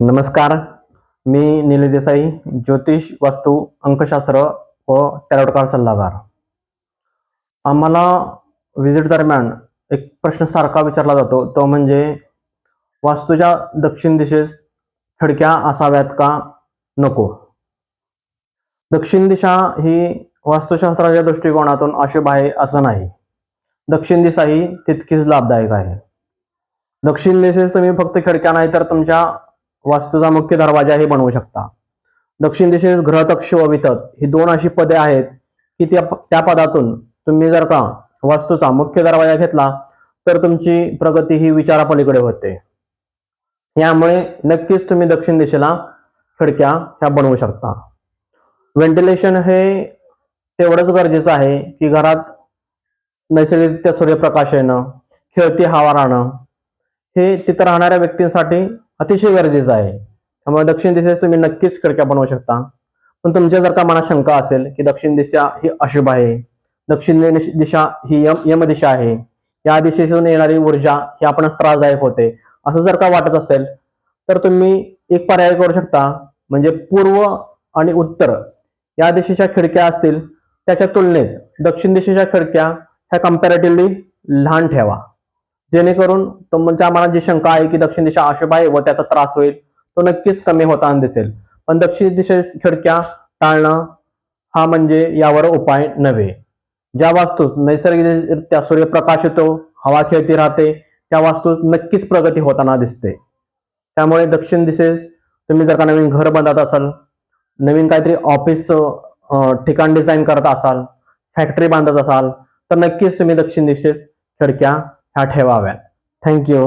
नमस्कार. मी निलेश देसाई ज्योतिष वास्तू अंकशास्त्र व टॅरोटकार सल्लागार. आम्हाला व्हिजिट दरम्यान एक प्रश्न सारखा विचारला जातो. तो म्हणजे वास्तूच्या दक्षिण दिशेस खिडक्या असाव्यात का नको? दक्षिण दिशा ही वास्तुशास्त्राच्या दृष्टिकोनातून अशुभ आहे असं नाही. दक्षिण दिशा ही तितकीच लाभदायक आहे. दक्षिण दिशेस तुम्ही फक्त खिडक्या नाही तर तुमच्या वास्तूचा मुख्य दरवाजाही बनवू शकता. दक्षिण दिशेस ग्रहतक्ष व वितत ही दोन अशी पदे आहेत की त्या त्या पदातून तुम्ही जर का वास्तूचा मुख्य दरवाजा घेतला तर तुमची प्रगती ही विचारापलीकडे होते. यामुळे नक्कीच तुम्ही दक्षिण दिशेला खिडक्या ह्या बनवू शकता. व्हेंटिलेशन हे तेवढंच गरजेचं आहे की घरात नैसर्गिकरित्या सूर्यप्रकाश येणं खेळती हवा राहणं हे तिथं राहणाऱ्या व्यक्तींसाठी अतिशय गरजेचं आहे. त्यामुळे दक्षिण दिशेस तुम्ही नक्कीच खिडक्या बनवू शकता. पण तुमच्या जर का मनात शंका असेल की दक्षिण दिशा ही अशुभ आहे दक्षिण दिशा ही यम दिशा आहे या दिशेतून येणारी ऊर्जा ही आपणास त्रासदायक होते असं जर का वाटत असेल तर तुम्ही एक पर्याय करू शकता म्हणजे पूर्व आणि उत्तर या दिशेच्या खिडक्या असतील त्याच्या तुलनेत दक्षिण दिशेच्या खिडक्या ह्या कम्पॅरेटिव्हली लहान ठेवा. जेणेकरून तुमच्या म्हणजे मनात जी शंका आहे की दक्षिण दिशा अशुभ आहे व त्याचा त्रास होईल तो नक्कीच कमी होताना दिसेल. पण दक्षिण दिशेस खिडक्या टाळणं हा म्हणजे यावर उपाय नव्हे. ज्या वास्तूत नैसर्गिकरित्या सूर्यप्रकाश येतो हवा खेळती राहते त्या वास्तूत नक्कीच प्रगती होताना दिसते. त्यामुळे दक्षिण दिशेस तुम्ही जर का नवीन घर बांधत असाल नवीन काहीतरी ऑफिस ठिकाण डिझाईन करत असाल फॅक्टरी बांधत असाल तर नक्कीच तुम्ही दक्षिण दिशेस खिडक्या ह्या ठेवाव्यात थँक्यू